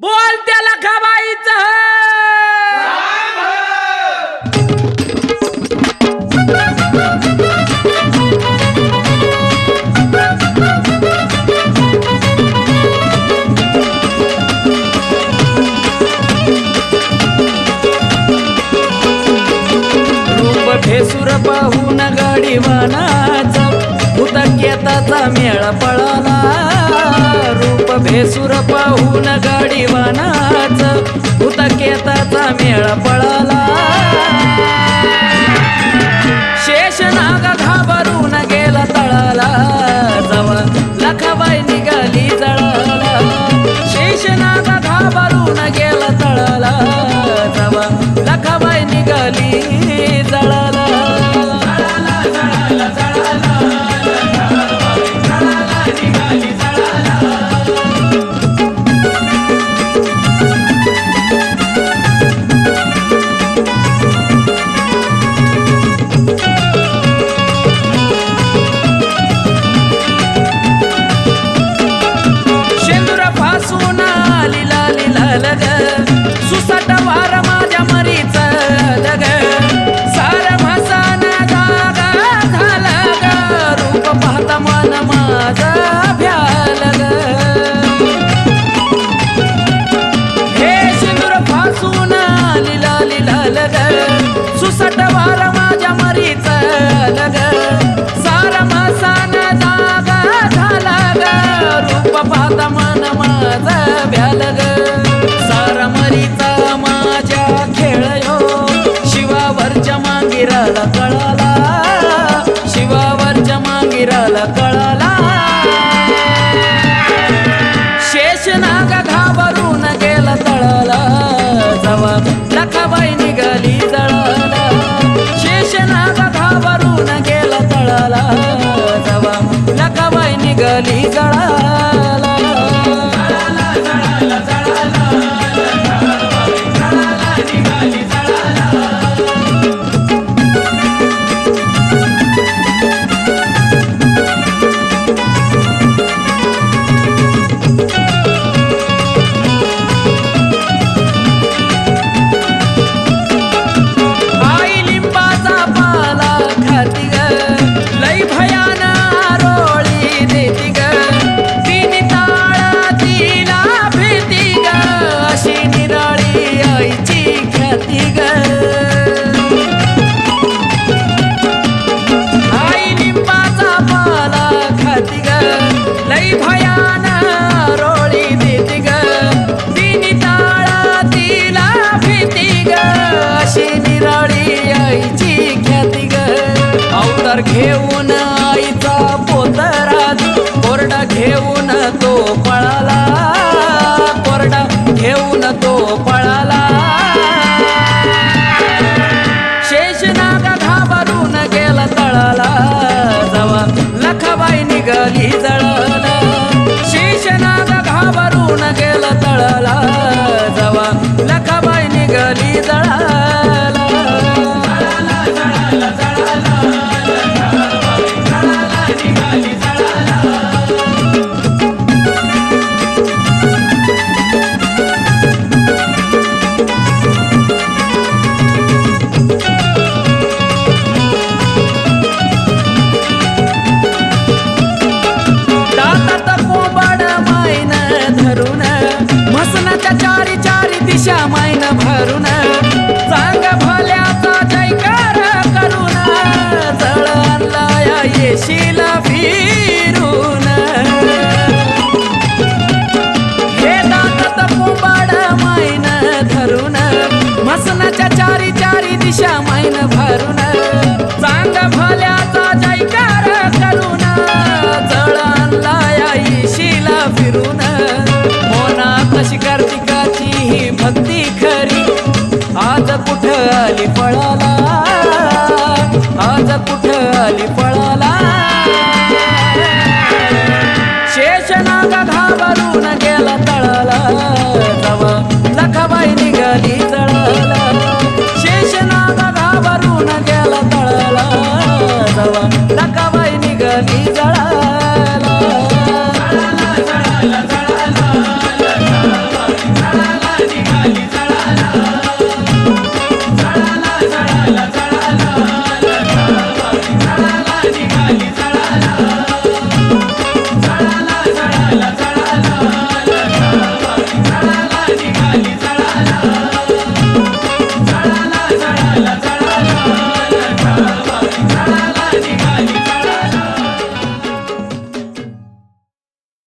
बोल त्याला भेसूर पाहून गाडीवानाचा उतक्यताचा मेळ पळाला. रूप भेसूर पाहून गाडी माझा Gani फळाला